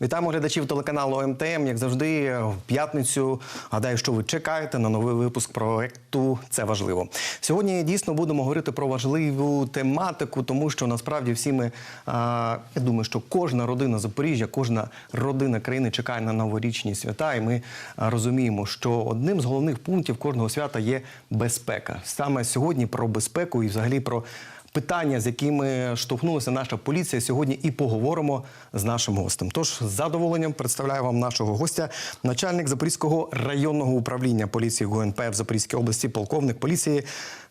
Вітаємо глядачів телеканалу МТМ. Як завжди, в п'ятницю. Гадаю, що ви чекаєте на новий випуск проекту. Це важливо. Сьогодні дійсно будемо говорити про важливу тематику, тому що насправді всі ми я думаю, що кожна родина Запоріжжя, кожна родина країни чекає на новорічні свята, і ми розуміємо, що одним з головних пунктів кожного свята є безпека. Саме сьогодні про безпеку і взагалі про питання, з якими штовхнулася наша поліція, сьогодні і поговоримо з нашим гостем. Тож з задоволенням представляю вам нашого гостя, начальник Запорізького районного управління поліції ГУНП в Запорізькій області, полковник поліції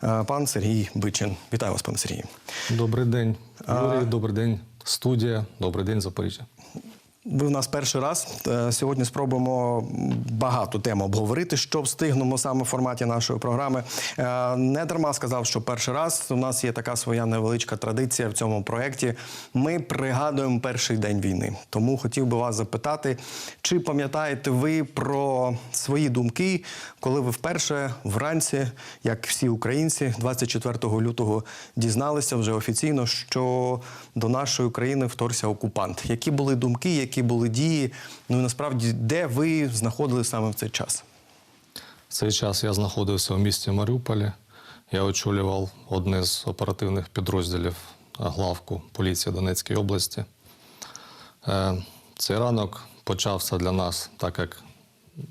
е, пан Сергій Бичин. Вітаю вас, пане Сергію. Добрий день, Юрій, добрий день, студія, добрий день, Запоріжжя. Ви в нас перший раз. Е, Сьогодні спробуємо багато тем обговорити, що встигнемо саме в форматі нашої програми. Е, Не дарма сказав, що перший раз у нас є така своя невеличка традиція в цьому проєкті. Ми пригадуємо перший день війни. Тому хотів би вас запитати, чи пам'ятаєте ви про свої думки, коли ви вперше вранці, як всі українці, 24 лютого дізналися вже офіційно, що до нашої країни вторгся окупант. Які були думки, які були дії? Ну і насправді, де ви знаходилися саме в цей час? В цей час я знаходився у місті Маріуполі. Я очолював одне з оперативних підрозділів е, главку поліції Донецької області. Е, Цей ранок почався для нас, так як,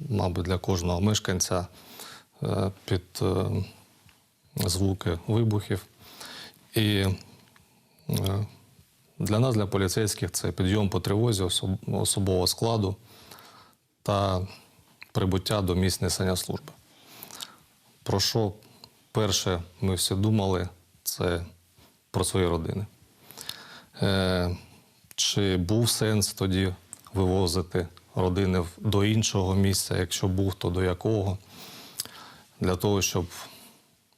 мабуть, для кожного мешканця е, під звуки вибухів. І для нас, для поліцейських, це підйом по тривозі особового складу та прибуття до місць несення служби. Про що перше ми всі думали, це про свої родини. Е, чи був сенс тоді вивозити родини до іншого місця, якщо був, то до якого, для того, щоб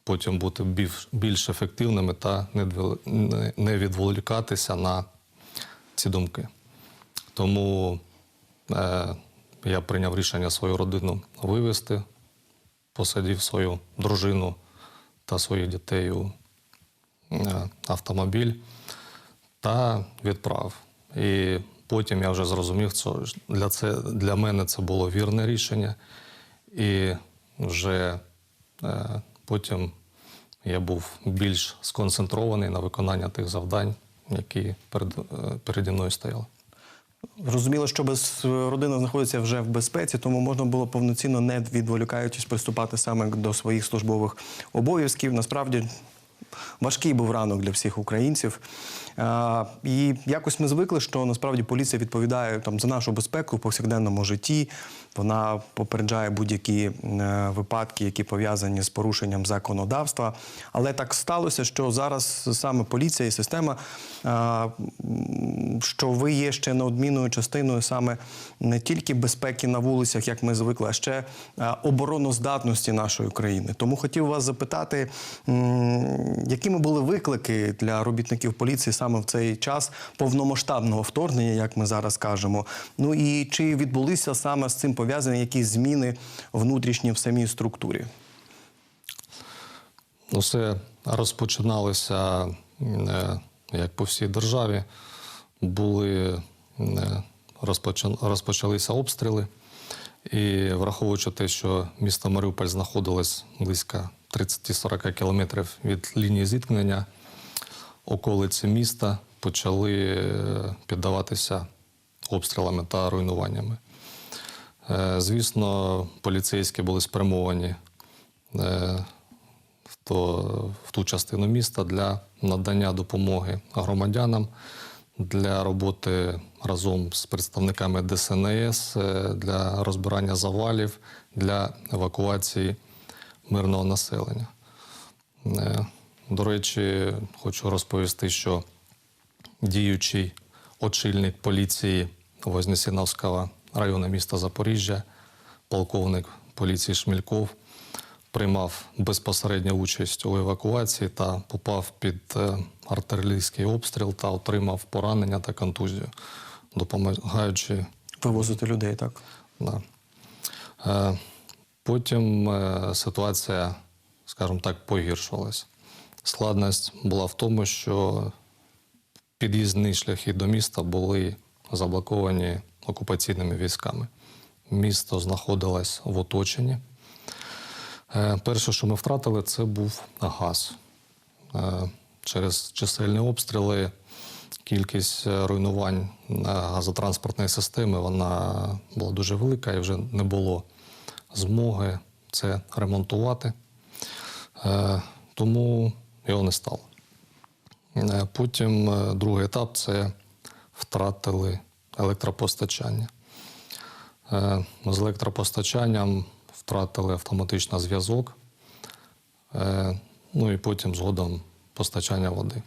потім бути більш, ефективними та не відволікатися на ці думки. Тому е, я прийняв рішення свою родину вивезти, посадив свою дружину та своїх дітей у е, автомобіль та відправив. І потім я вже зрозумів, що для, це, для мене це було вірне рішення. І вже е, потім я був більш сконцентрований на виконання тих завдань, які перед, е, переді мною стояли. Зрозуміло, що без родина знаходиться вже в безпеці, тому можна було повноцінно, не відволікаючись, приступати саме до своїх службових обов'язків. Насправді важкий був ранок для всіх українців. А, і якось ми звикли, що насправді поліція відповідає там за нашу безпеку в повсякденному житті. Вона попереджає будь-які е, випадки, які пов'язані з порушенням законодавства. Але так сталося, що зараз саме поліція і система, що ви є ще неодмінною частиною саме не тільки безпеки на вулицях, як ми звикли, а ще обороноздатності нашої країни. Тому хотів вас запитати, якими були виклики для робітників поліції саме в цей час повномасштабного вторгнення, як ми зараз кажемо. Ну і чи відбулися саме з цим пов'язані якісь зміни внутрішні в самій структурі? Ну, Все розпочиналося, е, як по всій державі, були е, розпочалися обстріли. І враховуючи те, що місто Маріуполь знаходилось близько 30-40 кілометрів від лінії зіткнення, околиці міста почали е, піддаватися обстрілами та руйнуваннями. Е, Звісно, поліцейські були спрямовані е, в, ту частину міста для надання допомоги громадянам, для роботи разом з представниками ДСНС, для розбирання завалів, для евакуації мирного населення. До речі, хочу розповісти, що діючий очільник поліції Вознесеновського району міста Запоріжжя, полковник поліції Шмільков, приймав безпосередню участь у евакуації та попав під е, артилерійський обстріл та отримав поранення та контузію, допомагаючи Вивозити людей, так? Да. Е, Потім е, ситуація, скажімо так, погіршувалась. Складність була в тому, що під'їзні шляхи до міста були заблоковані окупаційними військами. Місто знаходилось в оточенні. Е, Перше, що ми втратили, це був газ. Е, Через чисельні обстріли кількість е, руйнувань газотранспортної системи вона була дуже велика і вже не було змоги це ремонтувати. Тому його не стало. Е, Потім е, другий етап це втратили електропостачання. Е, З електропостачанням втратили автоматично зв'язок, ну і потім згодом постачання води.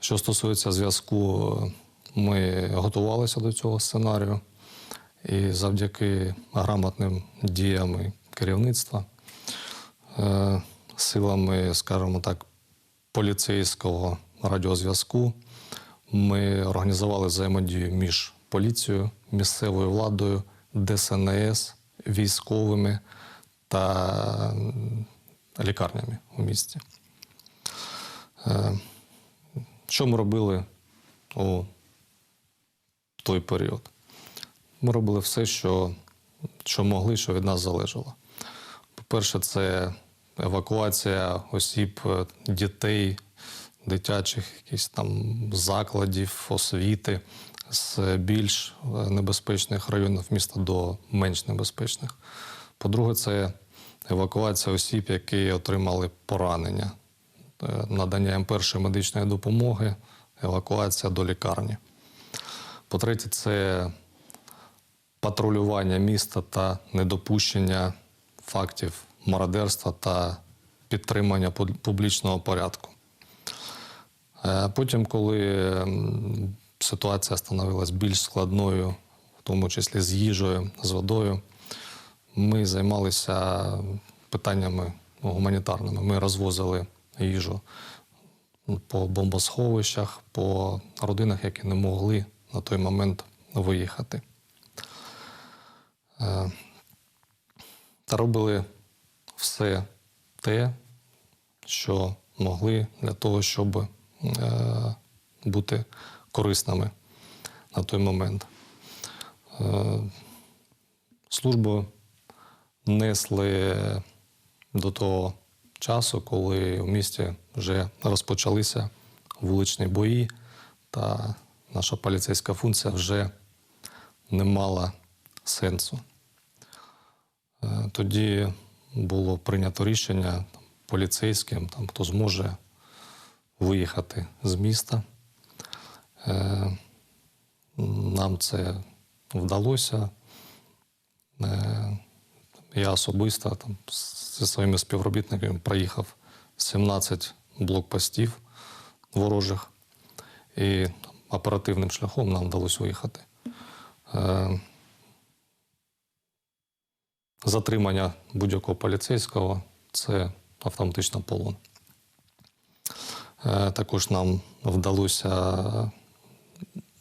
Що стосується зв'язку, ми готувалися до цього сценарію, і завдяки грамотним діям керівництва, силами, скажімо так, поліцейського радіозв'язку, ми організували взаємодію між поліцією, місцевою владою, ДСНС, військовими та лікарнями у місті. Е, Що ми робили у той період? Ми робили все, що, що могли, що від нас залежало. По-перше, це евакуація осіб, е, дітей, дитячих якісь там закладів, освіти з більш е, небезпечних районів міста до менш небезпечних. По-друге, це евакуація осіб, які отримали поранення, Е, надання їм першої медичної допомоги, евакуація до лікарні. По-третє, це патрулювання міста та недопущення фактів мародерства та підтримання публічного порядку. Е, Потім, коли ситуація становилась більш складною, в тому числі з їжею, з водою, ми займалися питаннями ну, гуманітарними. Ми розвозили їжу по бомбосховищах, по родинах, які не могли на той момент виїхати. Е, Та робили все те, що могли для того, щоб е, бути корисними на той момент. Е, Службу несли до того часу, коли в місті вже розпочалися вуличні бої, та наша поліцейська функція вже не мала сенсу. Е, Тоді було прийнято рішення поліцейським, там, хто зможе виїхати з міста. Е, Нам це вдалося. Е, Я особисто там, зі своїми співробітниками проїхав 17 блокпостів ворожих, і оперативним шляхом нам вдалося виїхати. Е, Затримання будь-якого поліцейського це автоматично полон. Е, Також нам вдалося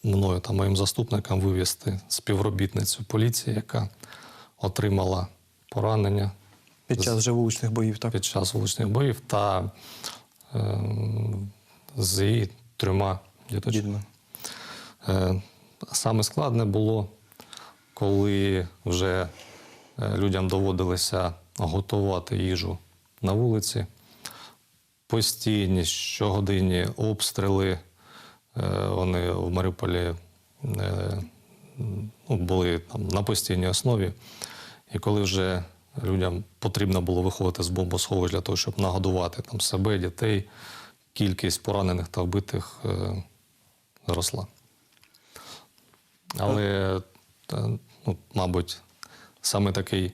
мною та моїм заступникам вивезти співробітницю поліції, яка отримала поранення Під час же вуличних боїв, так? під час вуличних боїв та е, з її трьома діточками. Е, Саме складне було, коли вже людям доводилося готувати їжу на вулиці. Постійні щогодинні обстріли. Е, Вони в Маріуполі е, ну, були там на постійній основі. І коли вже людям потрібно було виходити з бомбосховищ для того, щоб нагодувати там, себе, дітей, кількість поранених та вбитих е, зросла. Але, ну, мабуть, саме такий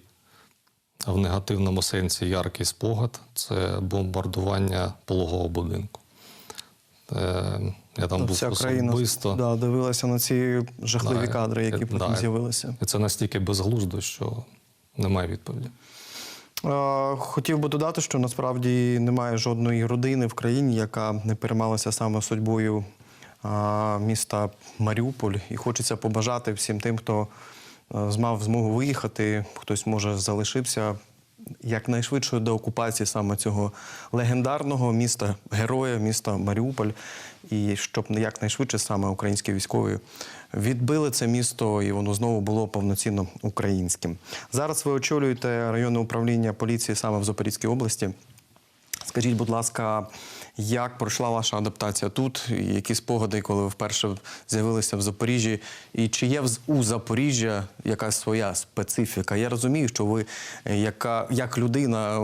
в негативному сенсі яркий спогад це бомбардування пологового будинку. Е, Я там Та був Вся країна особисто. да, дивилася на ці жахливі Да, кадри, які е, потім з'явилися. І це настільки безглуздо, що немає відповіді. Хотів би додати, що насправді немає жодної родини в країні, яка не переймалася саме судьбою міста Маріуполь. І хочеться побажати всім тим, хто е, змав змогу виїхати, хтось може залишився якнайшвидшої деокупації саме цього легендарного міста, героя, міста Маріуполь, і щоб якнайшвидше саме українські військові відбили це місто, і воно знову було повноцінно українським. Зараз ви очолюєте районне управління поліції саме в Запорізькій області. Скажіть, будь ласка, як пройшла ваша адаптація тут? Які спогади, коли ви вперше з'явилися в Запоріжжі? І чи є у Запоріжжя якась своя специфіка? Я розумію, що ви е, яка, як людина,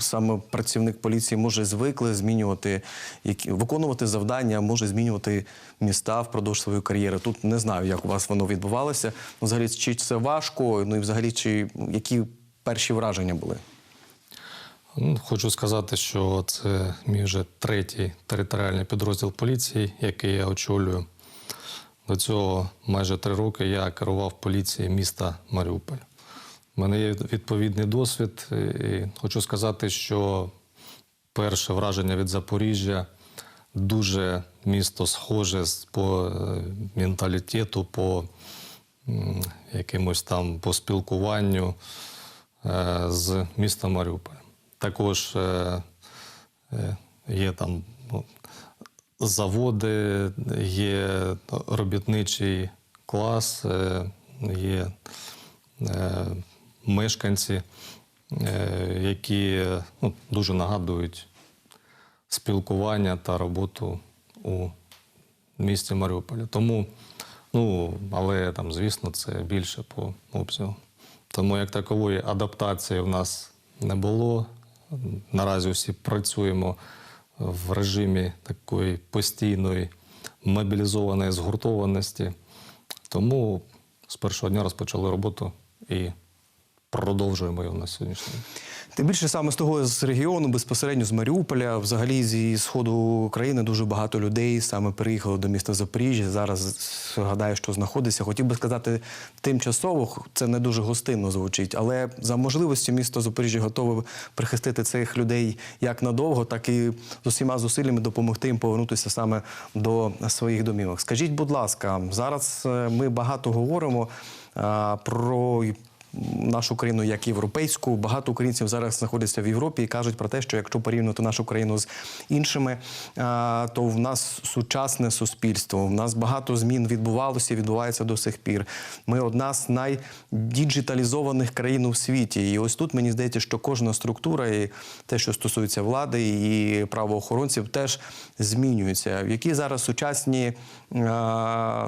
саме працівник поліції, може звикли змінювати, які, виконувати завдання, може змінювати міста впродовж своєї кар'єри. Тут не знаю, як у вас воно відбувалося. Взагалі, чи це важко? Ну і взагалі, чи які перші враження були? Хочу сказати, що це мій вже третій територіальний підрозділ поліції, який я очолюю. До цього майже три роки я керував поліцією міста Маріуполь. У мене є відповідний досвід, і хочу сказати, що перше враження від Запоріжжя дуже місто схоже по е, менталітету, по якимось там по спілкуванню е, з міста Маріуполь. Також е, е, є там ну, заводи, є робітничий клас, е, є мешканці, які ну, дуже нагадують спілкування та роботу у місті Маріуполі. Тому, ну, але там, звісно, це більше по обсягу. Тому як такової адаптації в нас не було. Наразі всі працюємо в режимі такої постійної мобілізованої згуртованості. Тому з першого дня розпочали роботу і продовжуємо його на сьогоднішній день. Тим більше саме з того з регіону, безпосередньо з Маріуполя, взагалі зі сходу країни дуже багато людей саме переїхало до міста Запоріжжя. Зараз гадаю, що знаходиться. Хотів би сказати тимчасово, це не дуже гостинно звучить, але за можливості місто Запоріжжя готове прихистити цих людей як надовго, так і з усіма зусиллями допомогти їм повернутися саме до своїх домівок. Скажіть, будь ласка, зараз е, ми багато говоримо про нашу країну як європейську. Багато українців зараз знаходяться в Європі і кажуть про те, що якщо порівняти нашу країну з іншими, то в нас сучасне суспільство. В нас багато змін відбувалося і відбувається до сих пір. Ми одна з найдіджиталізованих країн у світі. І ось тут мені здається, що кожна структура, і те, що стосується влади і правоохоронців, теж змінюється. Які зараз сучасні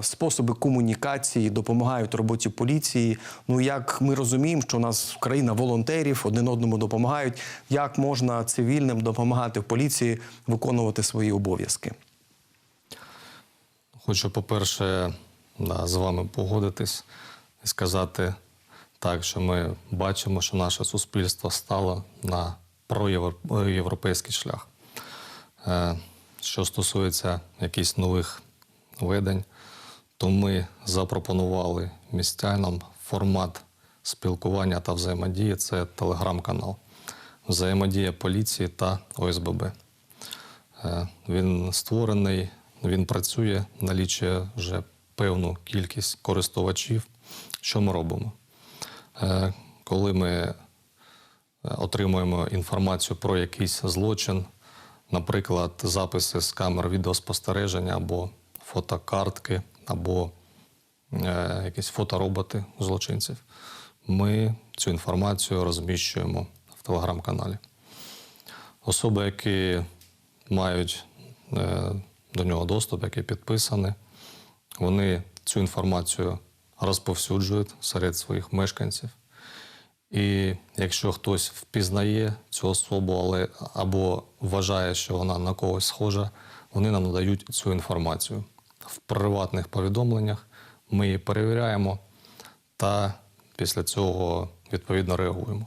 способи комунікації допомагають роботі поліції? Ну як ми розуміємо, що у нас країна волонтерів один одному допомагають. Як можна цивільним допомагати в поліції виконувати свої обов'язки? Хочу, по-перше, да, з вами погодитись і сказати так, що ми бачимо, що наше суспільство стало на проєвропейський шлях. Е, Що стосується якихось нових ведень, то ми запропонували містянам формат спілкування та взаємодії це телеграм-канал, взаємодія поліції та ОСББ. Е, Він створений, він працює, налічує вже певну кількість користувачів. Що ми робимо? Е, Коли ми е, отримуємо інформацію про якийсь злочин, наприклад, записи з камер відеоспостереження або фотокартки, або якісь фотороботи злочинців, ми цю інформацію розміщуємо в телеграм-каналі. Особи, які мають е, до нього доступ, які підписані, вони цю інформацію розповсюджують серед своїх мешканців. І якщо хтось впізнає цю особу, але або вважає, що вона на когось схожа, вони нам надають цю інформацію. В приватних повідомленнях ми її перевіряємо та після цього відповідно реагуємо.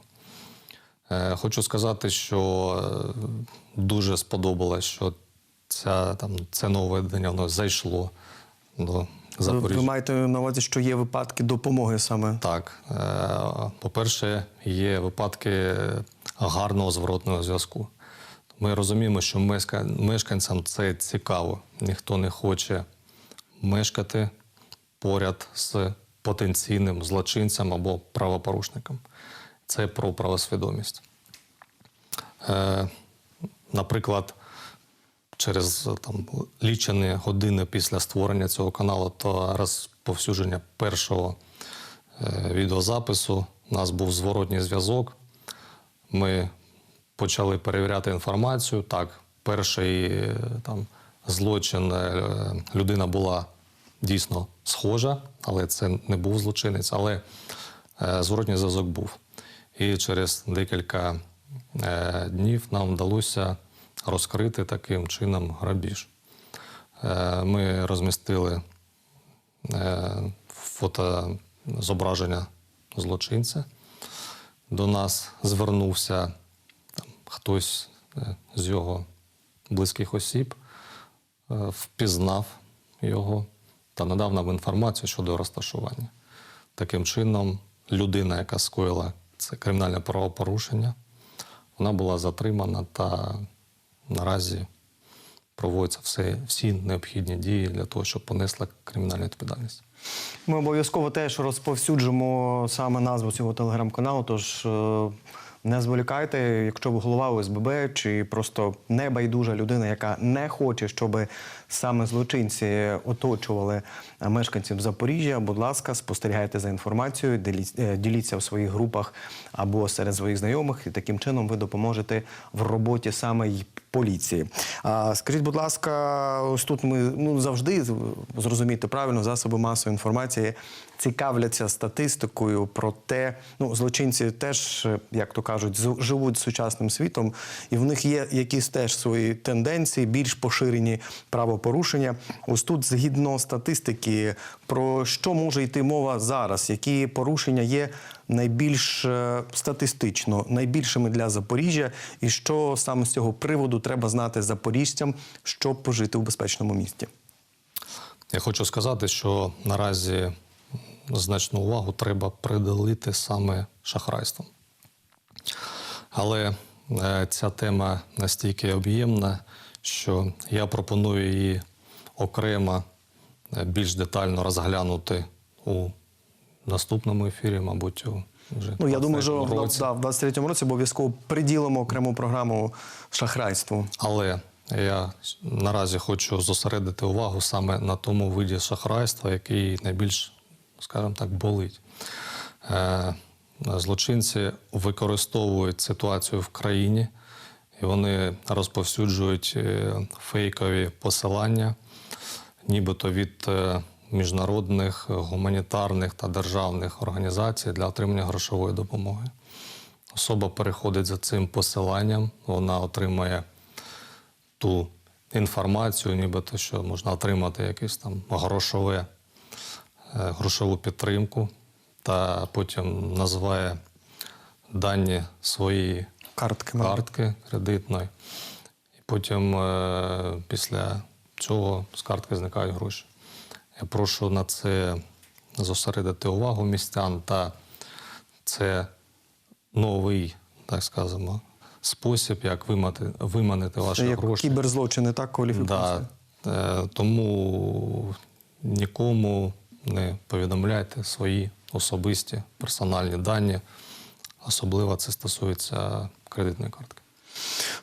Е, Хочу сказати, що е, дуже сподобалось, що ця, там, це нововведення воно зайшло до Запоріжжя. ви маєте на увазі, що є випадки допомоги саме Так, е, по-перше, є випадки гарного зворотного зв'язку. Ми розуміємо, що мешканцям це цікаво. Ніхто не хоче мешкати поряд з потенційним злочинцем або правопорушником. це про правосвідомість. Е, наприклад, через там, лічені години після створення цього каналу та розповсюдження першого е, відеозапису у нас був зворотній зв'язок. Ми почали перевіряти інформацію. Так, перший е, там, злочин е, людина була дійсно схожа, але це не був злочинець, але е, зворотній зв'язок був. І через декілька е, днів нам вдалося розкрити таким чином грабіж. Е, Ми розмістили е, фотозображення злочинця. До нас звернувся хтось з його близьких осіб, впізнав його та надав нам інформацію щодо розташування. Таким чином, людина, яка скоїла це кримінальне правопорушення, вона була затримана та наразі проводяться все, всі необхідні дії для того, щоб понесла кримінальну відповідальність. Ми обов'язково теж розповсюджимо саме назву цього телеграм-каналу. Тож е, не зволікайте, якщо ви голова ОСББ чи просто небайдужа людина, яка не хоче, щоб саме злочинці оточували мешканців Запоріжжя. Будь ласка, спостерігайте за інформацією, е, діліться в своїх групах або серед своїх знайомих, і таким чином ви допоможете в роботі саме й поліції. А, скажіть, будь ласка, ось тут ми ну завжди зрозуміти правильно засоби масової інформації цікавляться статистикою про те, ну злочинці теж, е, як то кажуть, живуть сучасним світом, і в них є якісь теж свої тенденції, більш поширені правопорушення. Ось тут, згідно статистики, про що може йти мова зараз, які порушення є найбільш е, статистично найбільшими для Запоріжжя, і що саме з цього приводу треба знати запоріжцям, щоб пожити у безпечному місті. Я хочу сказати, що наразі значну увагу треба приділити саме шахрайством. Але е, ця тема настільки об'ємна, що я пропоную її окремо е, більш детально розглянути у наступному ефірі, мабуть, у вже Ну я думаю, що в, році. да, в 23-му році обов'язково приділимо окрему програму шахрайству. Але я наразі хочу зосередити увагу саме на тому виді шахрайства, який найбільш, скажімо так, болить. Е, Злочинці використовують ситуацію в країні, і вони розповсюджують е, фейкові посилання, нібито від е, міжнародних гуманітарних та державних організацій для отримання грошової допомоги. Особа переходить за цим посиланням, вона отримає ту інформацію, нібито що можна отримати якесь там грошове, грошову підтримку, та потім називає дані своєї Картки, картки кредитної. І потім е, після цього з картки зникають гроші. Я прошу на це зосередити увагу містян, та це новий, так скажемо, спосіб, як вимати, виманити Це ваші як гроші. кіберзлочини, так кваліфікуються? Да, е, тому нікому не повідомляйте свої особисті персональні дані. Особливо це стосується кредитної картки.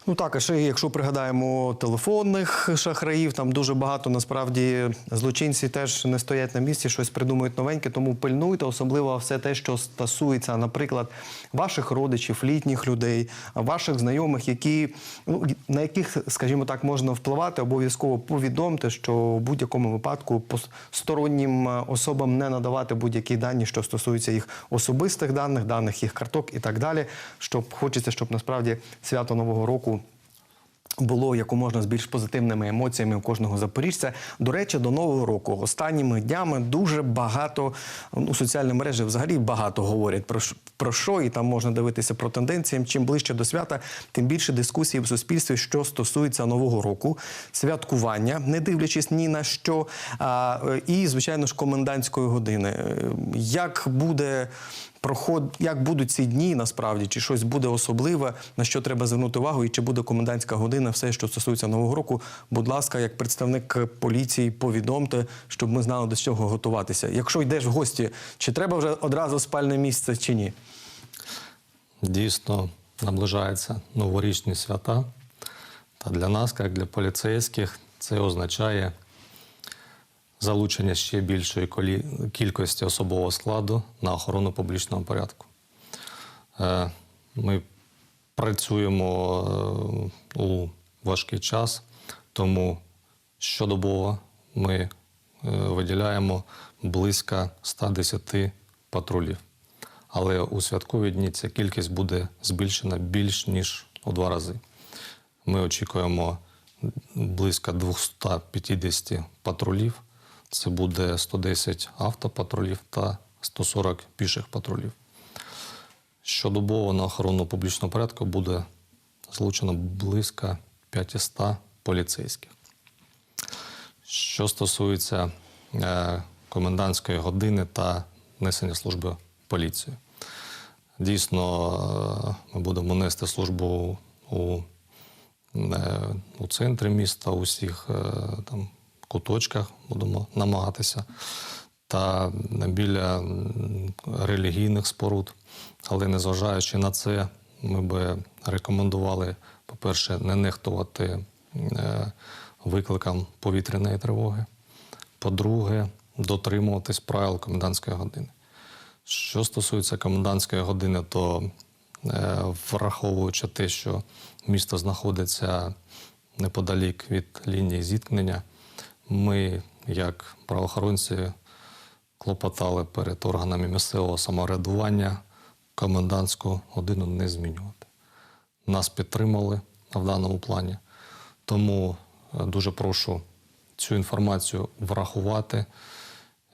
Ну так, а ще якщо пригадаємо телефонних шахраїв, там дуже багато насправді злочинці теж не стоять на місці, щось придумують новеньке, тому пильнуйте, особливо все те, що стосується, наприклад, ваших родичів, літніх людей, ваших знайомих, які ну на яких, скажімо так, можна впливати, обов'язково повідомте, що в будь-якому випадку стороннім е, особам не надавати будь-які дані, що стосуються їх особистих даних, даних їх карток і так далі. Щоб хочеться, щоб насправді свято Нового року. Було як можна з більш позитивними емоціями у кожного запоріжця. До речі, до нового року останніми днями дуже багато ну, соціальні мережі взагалі багато говорять про, про що, і там можна дивитися про тенденції. Чим ближче до свята, тим більше дискусій в суспільстві, що стосується нового року, святкування, не дивлячись ні на що, а, е, і звичайно ж комендантської години. Е, Як буде проход, як будуть ці дні насправді, чи щось буде особливе, на що треба звернути увагу, і чи буде комендантська година, все, що стосується нового року. Будь ласка, як представник поліції, повідомте, щоб ми знали до чого готуватися. Якщо йдеш в гості, чи треба вже одразу спальне місце, чи ні? Дійсно, наближаються новорічні свята. Та для нас, як для поліцейських, це означає залучення ще більшої кількості особового складу на охорону публічного порядку. Е, Ми працюємо е, у важкий час, тому щодобово ми е, виділяємо близько 110 патрулів. Але у святкові дні ця кількість буде збільшена більш ніж у два рази. Ми очікуємо близько 250 патрулів. Це буде 110 автопатрулів та 140 піших патрулів. Щодобово на охорону публічного порядку буде залучено близько 500 поліцейських. Що стосується е, комендантської години та несення служби поліції. Дійсно, е, ми будемо нести службу у, е, у центрі міста, у всіх е, там, куточках будемо намагатися, та біля релігійних споруд. Але незважаючи на це, ми би рекомендували, по-перше, не нехтувати е, викликам повітряної тривоги. По-друге, дотримуватись правил комендантської години. Що стосується комендантської години, то е, враховуючи те, що місто знаходиться неподалік від лінії зіткнення, ми, як правоохоронці, клопотали перед органами місцевого самоврядування комендантську годину не змінювати. Нас підтримали в даному плані. Тому е, дуже прошу цю інформацію врахувати.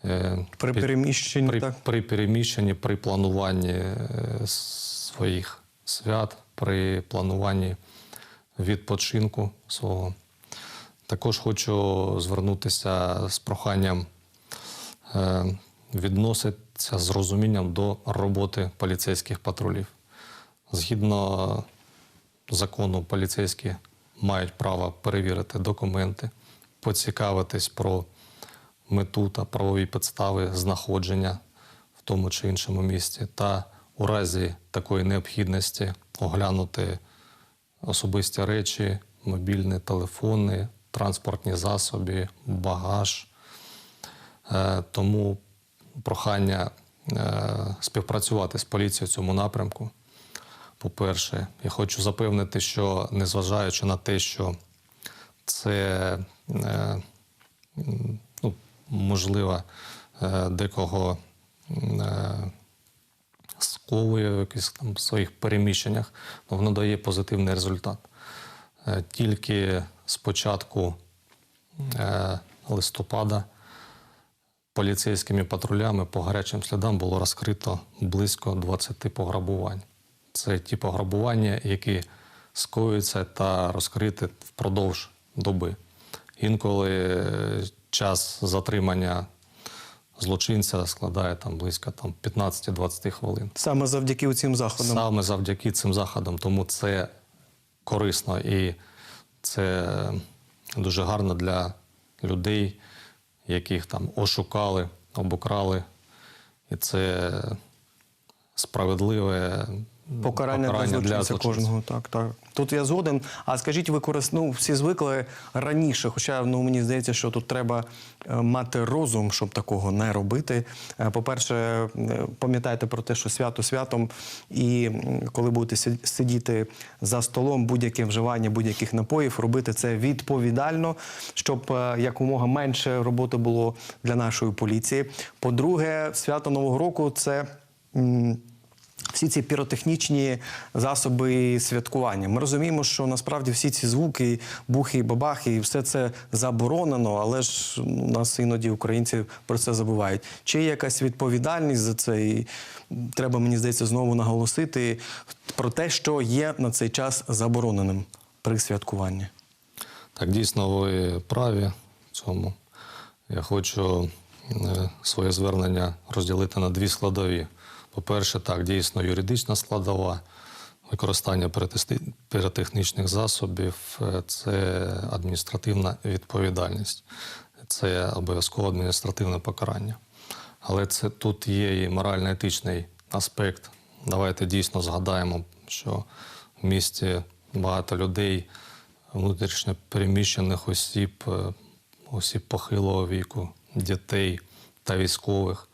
е, При переміщенні, при, так? при переміщенні, при плануванні е, своїх свят, при плануванні відпочинку свого. Також хочу звернутися з проханням е, відноситися з розумінням до роботи поліцейських патрулів. Згідно закону, поліцейські мають право перевірити документи, поцікавитись про мету та правові підстави знаходження в тому чи іншому місці, та у разі такої необхідності оглянути особисті речі, мобільні телефони, транспортні засоби, багаж. Е, Тому прохання е, співпрацювати з поліцією в цьому напрямку. По-перше, я хочу запевнити, що незважаючи на те, що це е, ну, можливо декого сковує в якихось там своїх переміщеннях, воно дає позитивний результат. Тільки з початку е, листопада поліцейськими патрулями по гарячим слідам було розкрито близько 20 пограбувань. Це ті пограбування, які скоюються та розкриті впродовж доби. Інколи е, час затримання злочинця складає там близько там, 15-20 хвилин. Саме завдяки цим заходам. Саме завдяки цим заходам, тому це корисно і це дуже гарно для людей, яких там ошукали, обукрали. І це справедливе Покарання, для злочинця кожного. Так, так. Тут я згоден. А скажіть, ви корис... ну, всі звикли раніше, хоча ну, мені здається, що тут треба е, мати розум, щоб такого не робити. Е, По-перше, е, пам'ятайте про те, що свято святом, і коли будете сидіти за столом, будь-яке вживання будь-яких напоїв, робити це відповідально, щоб якомога менше роботи було для нашої поліції. По-друге, свято Нового року це. Всі ці піротехнічні засоби святкування. Ми розуміємо, що насправді всі ці звуки, бухи, бабахи, і все це заборонено, але ж ну, у нас іноді українці про це забувають. Чи є якась відповідальність за це? І треба, мені здається, знову наголосити про те, що є на цей час забороненим при святкуванні. Так, дійсно, ви праві в цьому. Я хочу е, своє звернення розділити на дві складові. По-перше, так, дійсно, юридична складова, використання піротехнічних засобів е, це адміністративна відповідальність, це обов'язково адміністративне покарання. Але це тут є і морально-етичний аспект давайте дійсно згадаємо, що в місті багато людей, внутрішньо переміщених осіб, е, осіб похилого віку, дітей та військових.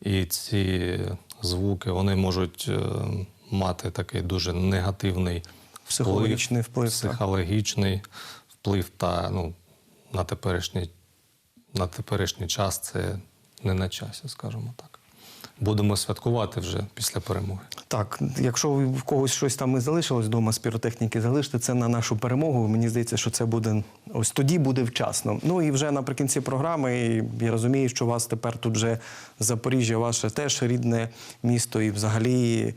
І ці звуки вони можуть е, мати такий дуже негативний Психологічний вплив, вплив психологічний вплив та ну, на теперішній на теперішній час це не на часі, скажімо так. Будемо святкувати вже після перемоги. Так, якщо в когось щось там і залишилось вдома з піротехніки, залиште це на нашу перемогу. Мені здається, що це буде ось тоді буде вчасно. Ну і вже наприкінці програми я розумію, що у вас тепер тут вже Запоріжжя, ваше теж рідне місто, і взагалі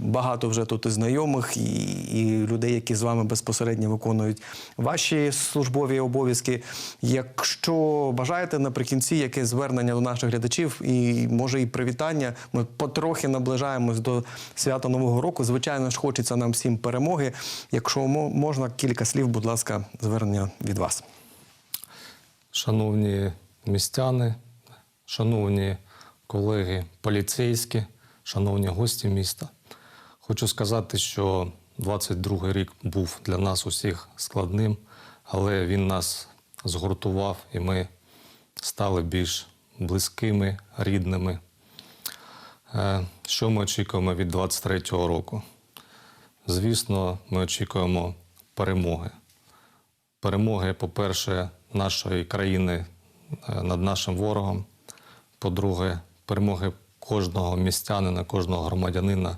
багато вже тут і знайомих, і, і людей, які з вами безпосередньо виконують ваші службові обов'язки. Якщо бажаєте наприкінці якесь звернення до наших глядачів, і може і привітання, ми потрохи наближаємось до свята Нового року. Звичайно ж, хочеться нам всім перемоги. Якщо можна, кілька слів, будь ласка, звернення від вас. Шановні містяни, шановні колеги поліцейські, шановні гості міста, хочу сказати, що 22-й рік був для нас усіх складним, але він нас згуртував і ми стали більш близькими, рідними. Е, Що ми очікуємо від 23-го року? Звісно, ми очікуємо перемоги перемоги, по-перше, нашої країни е, над нашим ворогом. По-друге, перемоги кожного містянина, кожного громадянина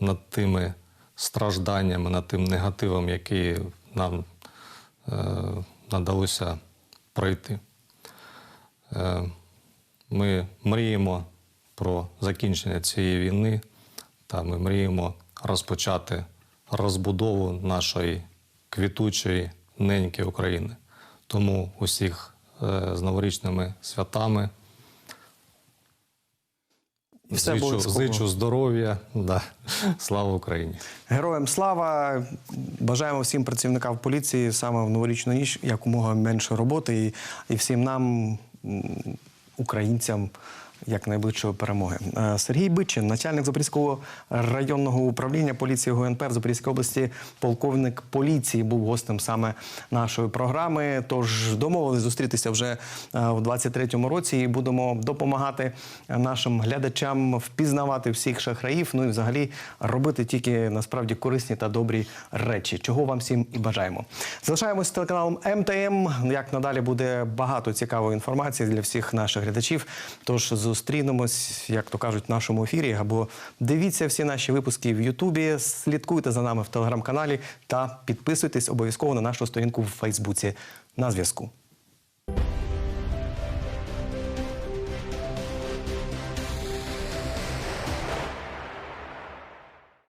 над тими стражданнями, над тим негативом, який нам е, надалося пройти. Е, ми мріємо про закінчення цієї війни, та ми мріємо розпочати розбудову нашої квітучої неньки України. Тому усіх е, з новорічними святами. І все зичу, обов'язково. зичу здоров'я. Да. Слава Україні! Героям слава! Бажаємо всім працівникам поліції саме в новорічну ніч якомога менше роботи і, і всім нам, м, українцям, якнайближчої перемоги. Е, Сергій Бичин, начальник Запорізького районного управління поліції ГУНП в Запорізькій області, полковник поліції, був гостем саме нашої програми. Тож домовились зустрітися вже е, у 23-му році і будемо допомагати нашим глядачам впізнавати всіх шахраїв. Ну і взагалі робити тільки насправді корисні та добрі речі, чого вам всім і бажаємо. Залишаємось з телеканалом МТМ. Як надалі буде багато цікавої інформації для всіх наших глядачів. Тож зустрінемось, як то кажуть, в нашому ефірі. Або дивіться всі наші випуски в Ютубі, слідкуйте за нами в телеграм-каналі та підписуйтесь обов'язково на нашу сторінку в Фейсбуці. На зв'язку.